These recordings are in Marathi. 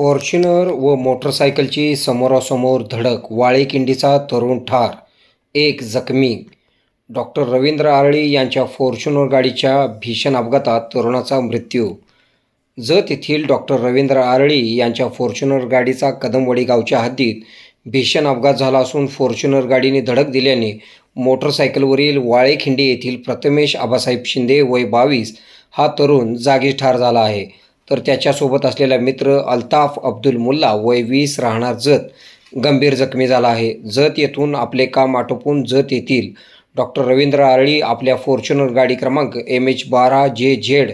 फॉर्च्युनर व मोटरसायकलची समोरासमोर धडक वाळेकिंडीचा तरुण ठार एक जखमी. डॉक्टर रवींद्र आरळी यांच्या फॉर्च्युनर गाडीच्या भीषण अपघातात तरुणाचा मृत्यू. जत येथील डॉक्टर रवींद्र आरळी यांच्या फॉर्च्युनर गाडीचा कदमवडी गावच्या हद्दीत भीषण अपघात झाला असून फॉर्च्युनर गाडीने धडक दिल्याने मोटरसायकलवरील वाळेखिंडी येथील प्रथमेश आबासाहेब शिंदे वय बावीस हा तरुण जागीच ठार झाला आहे. तर त्याच्यासोबत असलेला मित्र अल्ताफ अब्दुल मुल्ला वय वीस राहणार जत. गंभीर जखमी झाला आहे. जत येथून आपले काम आटोपून जत येथील डॉक्टर रवींद्र आरळी आपल्या फॉर्च्युनर गाडी क्रमांक एम एच बारा जे झेड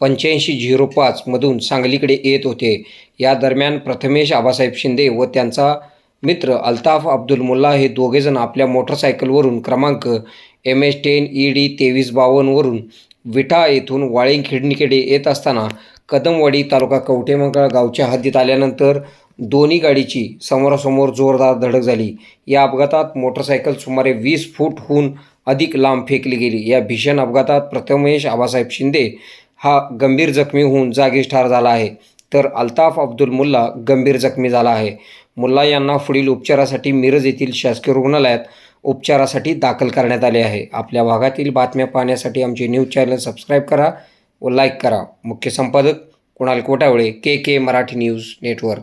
पंच्याऐंशी झिरो पाचमधून सांगलीकडे येत होते. या दरम्यान प्रथमेश आबासाहेब शिंदे व त्यांचा मित्र अल्ताफ अब्दुल मुल्ला हे दोघेजण आपल्या मोटरसायकलवरून क्रमांक M H ten E D तेवीस बावन्नवरून विटा येथून वाळिंग येत असताना कदमवाडी तालुका कवठेमंगळ गावच्या हद्दीत आल्यानंतर दोन्ही गाडीची समोरासमोर जोरदार धडक झाली. या अपघातात मोटरसायकल सुमारे वीस फूटहून अधिक लांब फेकली गेली. या भीषण अपघातात प्रथमेश आबासाहेब शिंदे हा गंभीर जखमी होऊन जागीच ठार झाला आहे. तर अल्ताफ अब्दुल मुल्ला गंभीर जखमी झाला आहे. मुल्ला यांना पुढील उपचारासाठी मिरज येथील शासकीय रुग्णालयात उपचारासाठी दाखल करण्यात आले आहे. आपल्या भागातील बातम्या पाहण्यासाठी आमचे न्यूज चॅनल सबस्क्राईब करा व लाईक करा. मुख्य संपादक Kunal Kotawale K K Marathi news network.